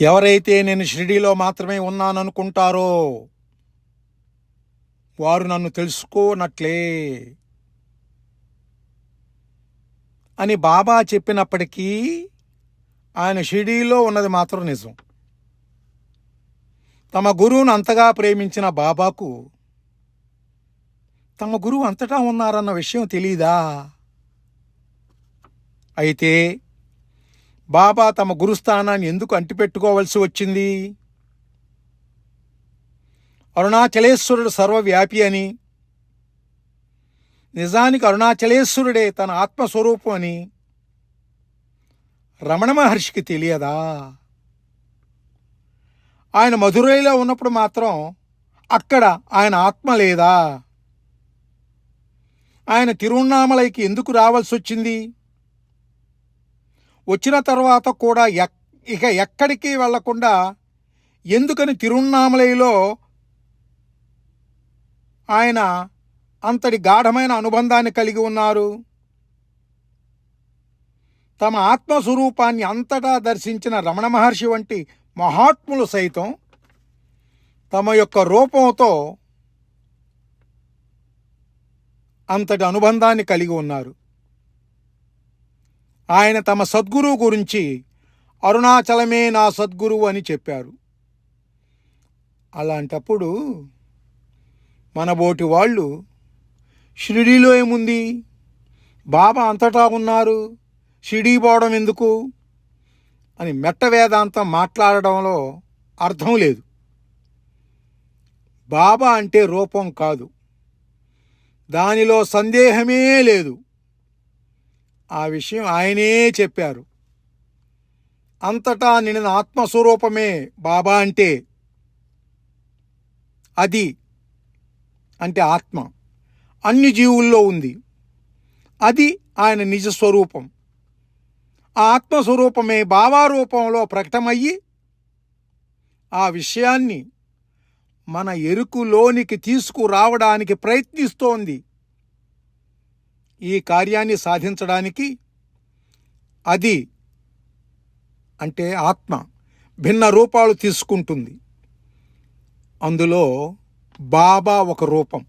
ఎవరైతే నేను షిరిడీలో మాత్రమే ఉన్నాననుకుంటారో వారు నన్ను తెలుసుకోనట్లే అని బాబా చెప్పినప్పటికీ ఆయన షిరిడీలో ఉన్నది మాత్రం నిజం. తమ గురువును అంతగా ప్రేమించిన బాబాకు తమ గురువు అంతటా ఉన్నారన్న విషయం తెలీదా? అయితే బాబా తమ గురుస్థానాన్ని ఎందుకు అంటిపెట్టుకోవలసి వచ్చింది? అరుణాచలేశ్వరుడు సర్వవ్యాపి అని. నిజానికి అరుణాచలేశ్వరుడే తన ఆత్మస్వరూపం అని. రమణ మహర్షికి తెలియదా? ఆయన మధురైలో ఉన్నప్పుడు మాత్రం అక్కడ ఆయన ఆత్మ లేదా? ఆయన తిరువణామలైకి ఎందుకు రావాల్సి వచ్చింది? వచ్చిన తర్వాత కూడా ఎక్ ఇక ఎక్కడికి వెళ్ళకుండా ఎందుకని తిరువణామలైలో ఆయన అంతటి గాఢమైన అనుబంధాన్ని కలిగి ఉన్నారు? తమ ఆత్మస్వరూపాన్ని అంతటా దర్శించిన రమణ మహర్షి వంటి మహాత్ములు సైతం తమ యొక్క రూపంతో అంతటి అనుబంధాన్ని కలిగి ఉన్నారు. ఆయన తమ సద్గురువు గురించి అరుణాచలమే నా సద్గురువు అని చెప్పారు. అలాంటప్పుడు మనబోటి వాళ్ళు షిరిడీలో ఏముంది? బాబా అంతటా ఉన్నారు షిరిడీ పోవడం ఎందుకు? అని మెట్ట వేదాంతం మాట్లాడడంలో అర్థం లేదు. బాబా అంటే రూపం కాదు. దానిలో సందేహమే లేదు. ఆ విషయం ఆయనే చెప్పారు. అంతటా నిన్న ఆత్మస్వరూపమే బాబా అంటే అది అంటే ఆత్మ. అన్ని జీవుల్లో ఉంది. అది ఆయన నిజ స్వరూపం. ఆ ఆత్మస్వరూపమే బాబా రూపంలో ప్రకటమయ్యి ఆ విషయాన్ని మన ఎరుకులోనికి తీసుకురావడానికి ప్రయత్నిస్తోంది. ఈ కార్యాన్ని సాధించడానికి అది అంటే ఆత్మ భిన్న రూపాలు తీసుకుంటుంది. అందులో బాబా ఒక రూపం.